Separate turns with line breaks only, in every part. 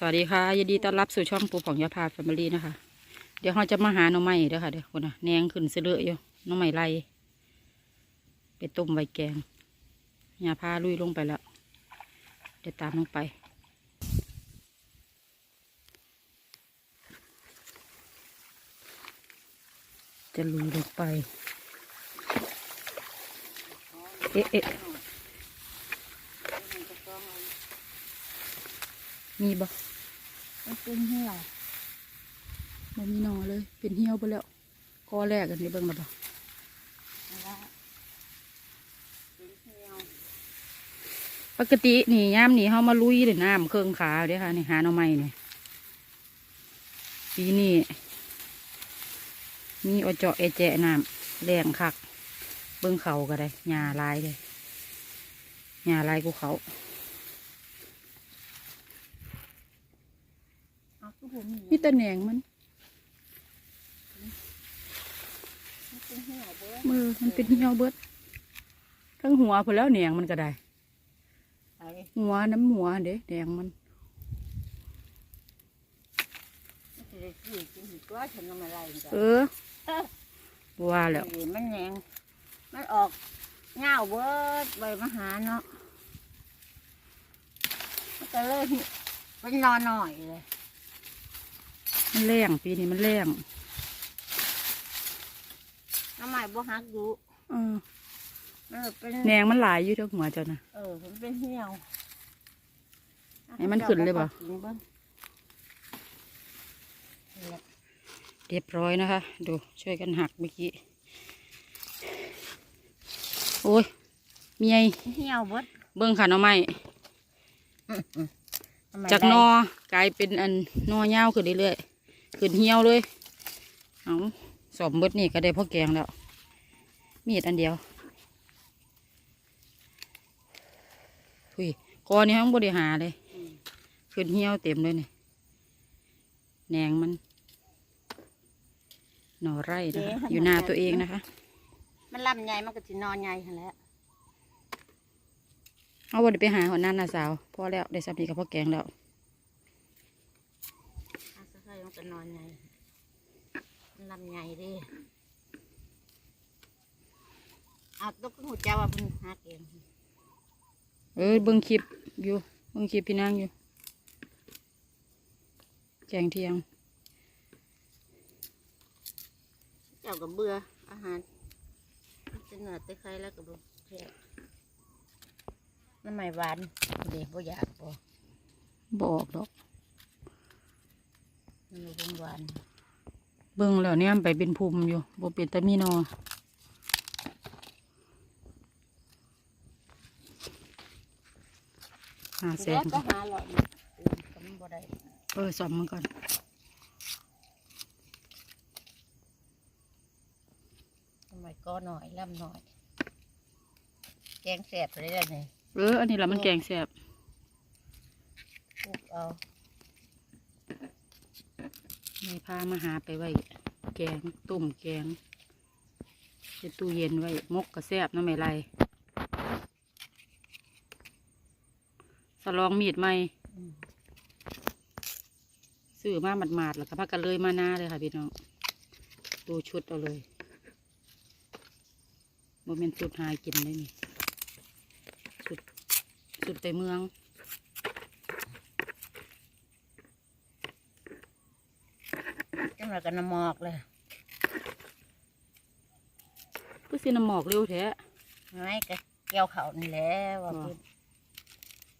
สวัสดีค่ะยินดีต้อนรับสู่ช่องปูของยาพาแฟมิลี่นะคะ เดี๋ยวเราจะมาหาหน่อไม้เด้อค่ะเดี๋ยวคนน่ะแนงขึ้นเสลืออยู่หน่อไม้ไรไปต้มใบแกงยาพาลุยลงไปแล้วเดี๋ยวตามลงไป จะลุยลงไป เอ๊ะเอ๊ะมีบ่
เป็นเหี่ยว
บ่มีหนอเลย เป็นเหี่ยวไปแล้วกอแรกอันนี้เบิ่งและบ่
นะเป็นเหี่ยว
ปกตินี่ยามนี่เฮามาลุยเลยน้ำเครื่องขาเด้อค่ะนี่หาหน่อไม้นี่ปีนี้มีอเจาะเอแจน้ำแรงคัก เบิ่งเขาก็ได้หญ้าลายเลยหญ้าลายกูเขา
เอาคือผมมี
มีแต่แหนงมัน
มันเป็นเหี่ยวเบ้อ
มือมันเป็นเหี่ยวเบิดทั้งหัวพอแล้วแหนงมันก็ได้
ไป
หัวน้ำหัวเด้แดงมัน
มันจะได้กินกินอีกตัวฉันทำอะไรกัน
เออว่าแล้ว
มันแหงมันออกเงาเบิดใบมหาเนาะมันก็เลยเป็นนอนหน่อยเลย
มันแรงปีนี้มันแรง
น้ำใหม่บ่ฮักอยู่
เออ
มันเป็น
แหนงมันหลายอยู่เทั้งหัวเจ้านะ
เออมันเป็นเหี่ยว
ให้มันขึ้นเลยบ่
กินเบิ่งนี่แหละ
เรียบร้อยนะคะ ดูช่วยกันหักเมื่อกี้ โอ้ยเมีย
เหี่ยวเบิด
เบิ้งค่ะหน้อไม้
ทำไม
จาก
ได้
นอกลายเป็นอันนอยาวขึ้นเรื่อยๆ ขึ้นเหี่ยวเลย เอาสอบเบิดนี่ก็ได้พ่อแกงแล้ว มีดอันเดียวหุยคอนี่ห้องบริหารเลย
อืม
ขึ้นเหี่ยวเต็มเลยนี่แหนงมัน หน่อไร่นะคะ อยู่นาตัวเองนะคะ
มันลำใหญ่มันก็จะนอนใหญ่หั่นแหล้ว
เอาวันไปหาหัวหน้านาสาว พอแล้วได้สับนีกับพ่อแกงแล้ว
อา สะเคยมันก็นอนใหญ่มันลำใหญ่เดิเอาตุ๊กหูเจ้าว่าเป็นหาเกง
เออเบิ่งคลิปอยู่เบิ่งคลิปพี่นางอยู่แกงเที่ยง
เจ้าก็เบื่ออาหารมันจะเหนือตะไคร้แล้วก็บุแค่น้ำไม่หวานเด็กบ่อยากบ่
บอกดอก
มันบ่เป็นหวาน
เบิ่งแล้วเนี่ยมันไปเป็นภูมิอยู่บ่เป็นตะมีนอห้าแส
แล้ว
น
ก็หาหลอดมาเออก็มันบ่ได้
เออสอมมันก่อน
ทำไมก็หน่อยลำหน่อย แกงแสบเลยได้ไง
เอออันนี้ละมันแกงแซ่บ
ปลูกเอา
ใน พามาหาไปไว้ แกงต้มแกงในตู้เย็นไว้ มกกระแซบน้ำไม่ไรสลองมีดไห
ม
ซื้อมาหมาดๆแล้วก็พักกันเลยมาหน้าเลยค่ะพี่น้องดูชุดเอาเลยโมเมนต์สุดหายกินได้นี่สุดสุดไปเมือง
จังหวะกันน้ำหมอกเลย
ก็สิน้ำหมอกเร็วแท้
ไม่ก็เกี่ยวเขานี่แหละว่า
อ๋อ
เพิ่น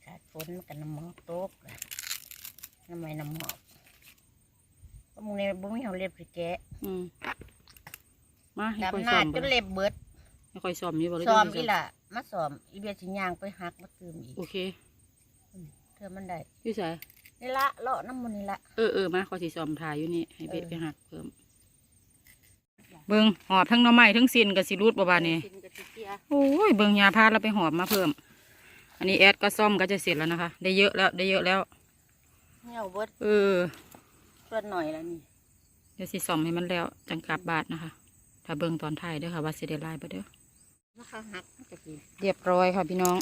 ขาดฝนมันกันน้ำหมอกตกเลยน้ำไม่น้ำหมอกเพราะมึงเนี่ยบุ้มีเขาเล็บหรือแกะ
อืมมาให้คอย
ดำห
ซ้
น้า
อม
จ
บ่
นเล็บเบิด
ให้คอยซ้อมอยู่บ่หรื
ซ้อม
จัง
อี
สิ
ล่ะมาซ้อมอีเบียสิยางไปหักมาตืมอีก
โอเค
เธอมันได้
อยู่ไส
นี่ละเลาะน้ำมันนี่ละ
เออเออมาขอสิซ้อมถ่ายอยู่นี่ให้เบ็ด
เออ
ไปหักเพิ่มเบิ่งหอบทั้งหน้อไม้ทั้งสินกับสิรูดบ่บาดนี้
กินกับเจีย
โอ้ยเบิ่งยาพาเราไปหอบมาเพิ่ม อันนี้แอดก็ซ่อมก็จะเสร็จแล้วนะคะ ได้เยอะแล้วได้เยอะแล้ว
เหี่ยวเบิด
เออ
เพื่อนหน่อยแล้วนี่
เดี๋ยวสิซ่อมให้มันแล้วจังกลับบาทนะคะ ถ้าเบิ่งตอนท้ายเด้อค่ะว่าสิได้ลายบ่เด้อ
มาเขาหักมันจะกิน
เรียบร้อยค่ะพี่น้อง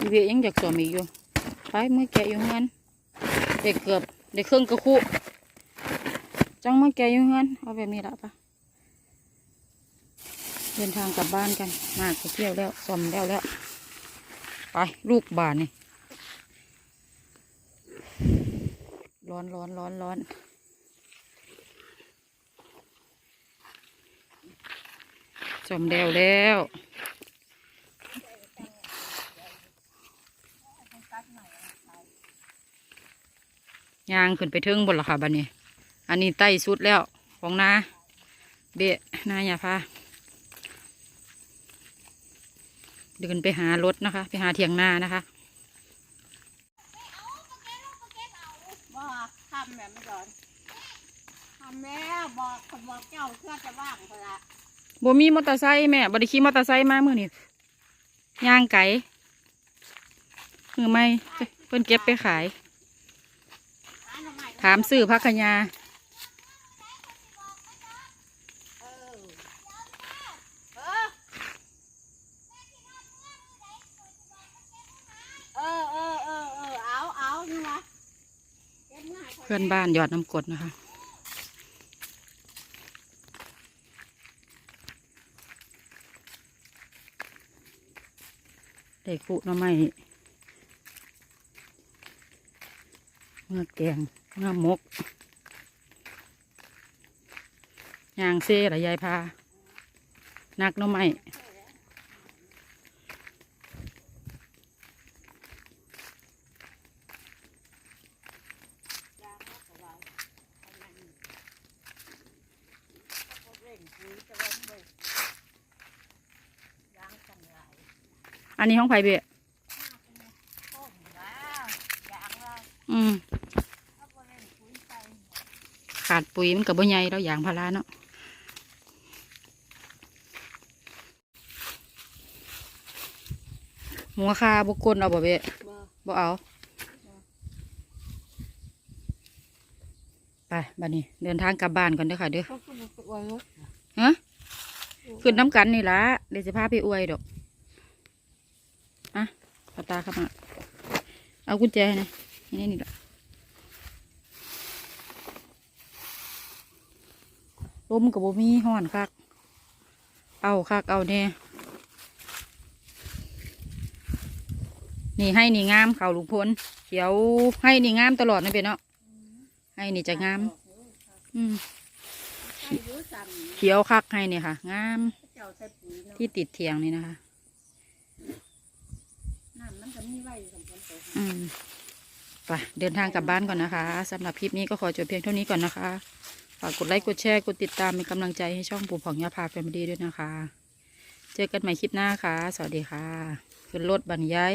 อีเวยยังอยากสวมอีกอยู่ ไปเมื่อแกะอยู่เงินเด็กเกือบเด็กเครื่องกระคุจังเมื่อแกะอยู่เงินเอาแบบนี้ละปะเดินทางกลับบ้านกัน มากไปเที่ยวแล้วซ่อมแล้วแล้ว ไปลูกบานนี่ร้อนร้อนร้อนร้อนซ่อมแล้วแล้ว ยางขึ้นไปเทิงบนละค่ะบันนี้ อันนี้ใต้สุดแล้วของนาเบะนายาพาเดินไปหารถนะคะ ไปหาเถียงนานะคะ
บอกทำแบบไม่ก่อนทำแล้วบอกคนบอกเจ้าเพื่อจะว่างเวลา
บ่มีมอเตอร์ไซค์แม่บ่ได้ขี่มอเตอร์ไซค์มามื้อนี้ย่างไก่คือไม่เพิ่นเก็บไปขาย
หาหน่อไม้
ถามซื้อพักขยา
เออเออเออเออเออเออเอาเอานี่วะเก็บง่าย
เพื่อนบ้านหยอดน้ำกรดนะคะได้กุหน้ำไม้เมื่อแกง เมื่อมกยางเซ่ละยายพา นักน้ำไม้อันนี้ห้องไผ่เบะอืม ขาด ปุ๋ยมันกับบ่ใหญ่แล้วอย่างพาราเนาะหัวคาบุกคนเอาบ่เบะบ่เอาไปบัดนี้ เดินทางกลับบ้านก่อนเด้อค่ะเด้อฮะขึ้นน้ำกันนี่ละเดี๋ยวจะพาไปอวยดอกอะพอตาเข้ามาเอากุญแจนะนี่นี่แหละ ลมกับบ่มีห้อนคัก เอาคักเอาแน่นี่ให้นี่งามเขาลูกพลเขียวให้นี่งามตลอดนะเป็นเนาะให้นี่จะงาม อืมเขียวคักให้นี่ค่ะ งาม ที่ติดเถียงนี่นะคะอืมไปเดินทางกลับบ้านก่อนนะคะสำหรับคลิปนี้ก็ขอจบเพียงเท่านี้ก่อนนะคะ ฝากกดไลค์ กดแชร์ กดติดตามเป็นกำลังใจให้ช่องปู่ผ่องยาพาแฟมิลี่ด้วยนะคะ เจอกันใหม่คลิปหน้าค่ะ สวัสดีค่ะ ขึ้นรถบรรยาย